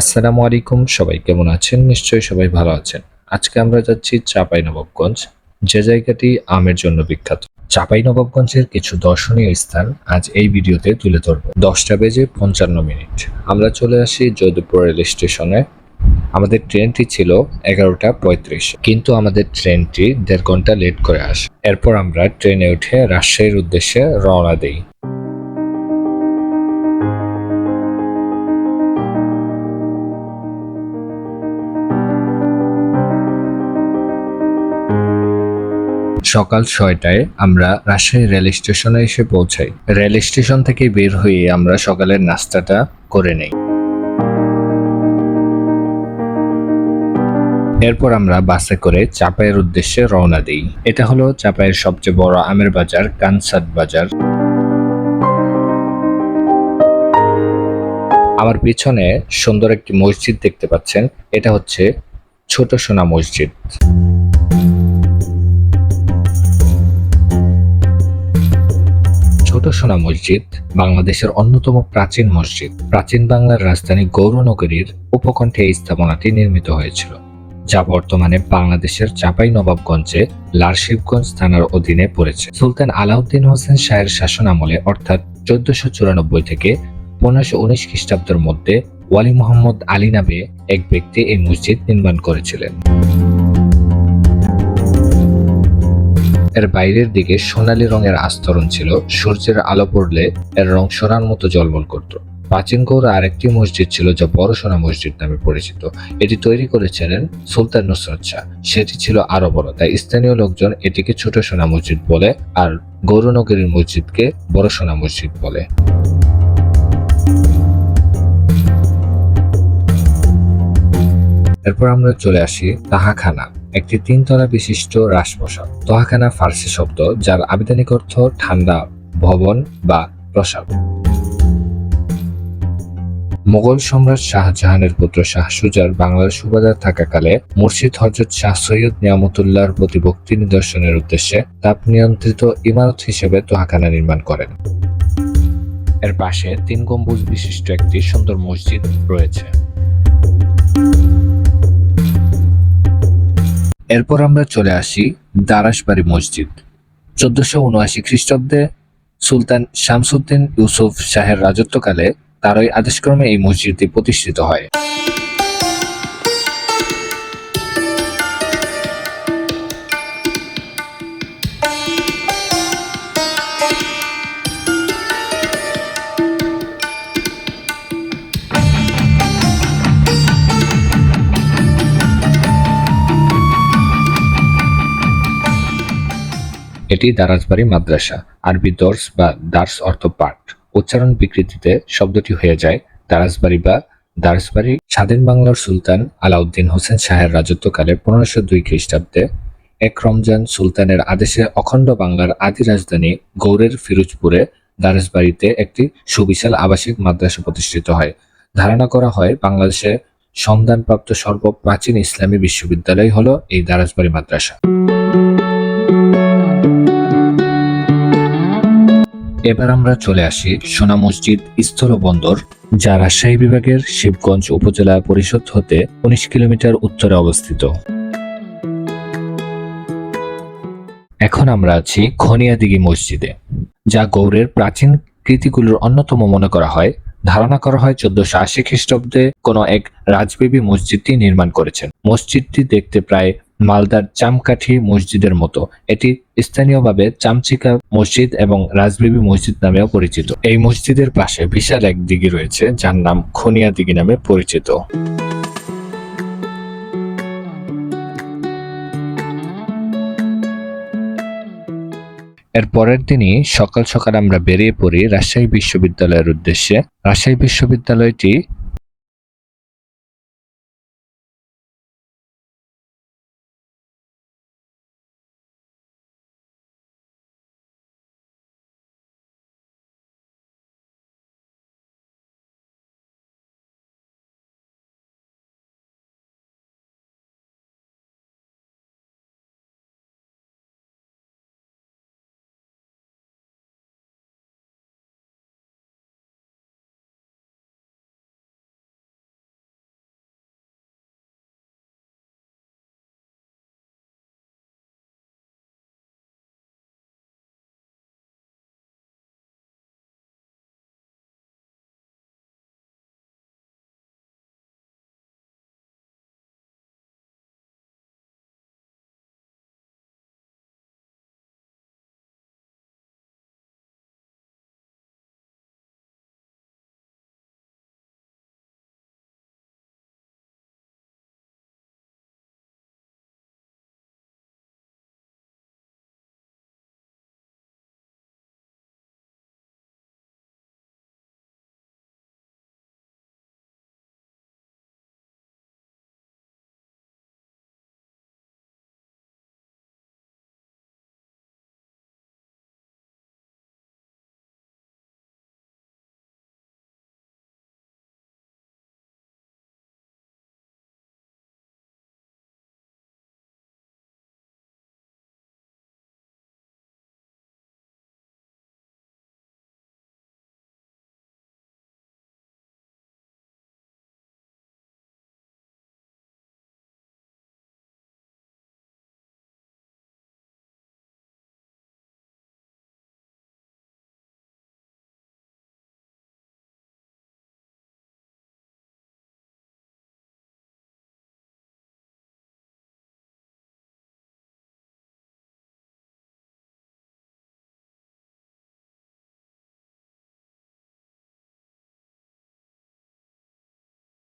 আসসালামু আলাইকুম, সবাই কেমন আছেন? নিশ্চয়ই সবাই ভালো আছেন। আজকে আমরা যাচ্ছি চাপাই নবাবগঞ্জ যে জায়গাটি আমের জন্য বিখ্যাত। চাপাই নবাবগঞ্জের কিছু দর্শনীয় স্থান আজ এই ভিডিওতে তুলে ধরব। দশটা বেজে পঞ্চান্ন মিনিট। আমরা চলে আসি যোধপুর রেল স্টেশনে। আমাদের ট্রেনটি ছিল এগারোটা পঁয়ত্রিশ। কিন্তু আমাদের ট্রেনটি দেড় ঘণ্টা লেট করে আসে। এরপর আমরা ট্রেনে উঠে রাজশাহীর উদ্দেশ্যে রওনা দিই। সকাল ছয়টায় আমরা রাজশাহী রেল স্টেশনে এসে পৌঁছাই। রেল স্টেশন থেকে বের হয়ে আমরা সকালের নাস্তাটা করে নেই। এরপর আমরা বাসে করে চাপাইয়ের উদ্দেশ্যে রওনা দিই। এটা হলো চাপাইয়ের সবচেয়ে বড় আমের বাজার কানসাট বাজার। আমার পিছনে সুন্দর একটি মসজিদ দেখতে পাচ্ছেন। এটা হচ্ছে ছোট সোনা মসজিদ। সোনা মসজিদ বাংলাদেশের অন্যতম প্রাচীন মসজিদ। প্রাচীন বাংলার রাজধানী গৌরনগরীর উপকণ্ঠে এই স্থাপনাটি নির্মিত হয়েছিল, যা বর্তমানে বাংলাদেশের চাপাই নবাবগঞ্জে লারশিবগঞ্জ থানার অধীনে পড়েছে। সুলতান আলাউদ্দিন হোসেন শাহের শাসন আমলে অর্থাৎ চোদ্দশো চুরানব্বই থেকে পনেরোশো উনিশ খ্রিস্টাব্দের মধ্যে ওয়ালি মোহাম্মদ আলী নামে এক ব্যক্তি এই মসজিদ নির্মাণ করেছিলেন। এর বাইরের দিকে সোনালী রঙের আস্তরণ ছিল, সূর্যের আলো পড়লে এর রং সোনার মতো জলমল করত। প্রাচীন গৌড়ে আরেকটি মসজিদ ছিল যা বড় সোনা মসজিদ নামে পরিচিত। এটি তৈরি করেছিলেন সুলতান নুসরত শাহ। সেটি ছিল আরও বড়, তাই স্থানীয় লোকজন এটিকে ছোট সোনা মসজিদ বলে আর গৌরনগরীর মসজিদকে বড় সোনা মসজিদ বলে। এরপর আমরা চলে আসি তাহাখানা। একটি তিনতলা বিশিষ্ট রাজপ্রসাদ তহাখানা ফার্সি শব্দ, যার আবেদনিক অর্থ ঠান্ডা ভবন বা প্রসাদ। মোগল সম্রাট শাহজাহানের পুত্র শাহ সুজার বাংলার সুবাদার থাকাকালে মুর্শিদ হজরত শাহ সৈয়দ নিয়ামতুল্লাহর প্রতি ভক্তি নিদর্শনের উদ্দেশ্যে তাপ নিয়ন্ত্রিত ইমারত হিসেবে তোহাখানা নির্মাণ করেন। এর পাশে তিন গম্বুজ বিশিষ্ট একটি সুন্দর মসজিদ রয়েছে। এরপর আমরা চলে আসি দারাসবাড়ি মসজিদ। চোদ্দশো উনআশি খ্রিস্টাব্দে সুলতান শামসুদ্দিন ইউসুফ শাহের রাজত্বকালে তারই আদেশক্রমে এই মসজিদটি প্রতিষ্ঠিত হয়। এটি দারাজবাড়ি মাদ্রাসা, আরবি দর্স বা দার্স অর্থ পাঠ। উচ্চারণ বিকৃতিতে শব্দটি হয়ে যায় দারাজবাড়ি বা দারসবাড়ি স্বাধীন বাংলার সুলতান আলাউদ্দিন হোসেন শাহের রাজত্বকালে পনেরোশো দুই খ্রিস্টাব্দে এক রমজান সুলতানের আদেশে অখণ্ড বাংলার আদি রাজধানী গৌড়ের ফিরোজপুরে দারাজবাড়িতে একটি সুবিশাল আবাসিক মাদ্রাসা প্রতিষ্ঠিত হয়। ধারণা করা হয় বাংলাদেশে সন্ধানপ্রাপ্ত সর্বপ্রাচীন ইসলামী বিশ্ববিদ্যালয় হলো এই দারাজবাড়ি মাদ্রাসা। এবার আমরা চলে আসি সোনা মসজিদ স্থল বন্দর, যা রাজশাহী বিভাগের শিবগঞ্জ উপজেলা পরিষদ হতে উনিশ কিলোমিটার উত্তরে অবস্থিত। এখন আমরা আছি খনিয়াদিঘি মসজিদে, যা গৌড়ের প্রাচীন কৃতিগুলোর অন্যতম মনে করা হয়। ধারণা করা হয় চোদ্দশো আশি খ্রিস্টাব্দে কোনো এক রাজবেবী মসজিদটি নির্মাণ করেছেন। মসজিদটি দেখতে প্রায় মালদার চামকাঠি মসজিদের মতো। এটি স্থানীয়ভাবে চামচিকা মসজিদ এবং রাজবিবি মসজিদ নামেও পরিচিত। এই মসজিদের পাশে বিশাল এক দিঘি রয়েছে, যার নাম খনিয়া দিঘি নামে পরিচিত। এর পরের দিনই সকাল সকাল আমরা বেরিয়ে পড়ি রাজশাহী বিশ্ববিদ্যালয়ের উদ্দেশ্যে। রাজশাহী বিশ্ববিদ্যালয়টি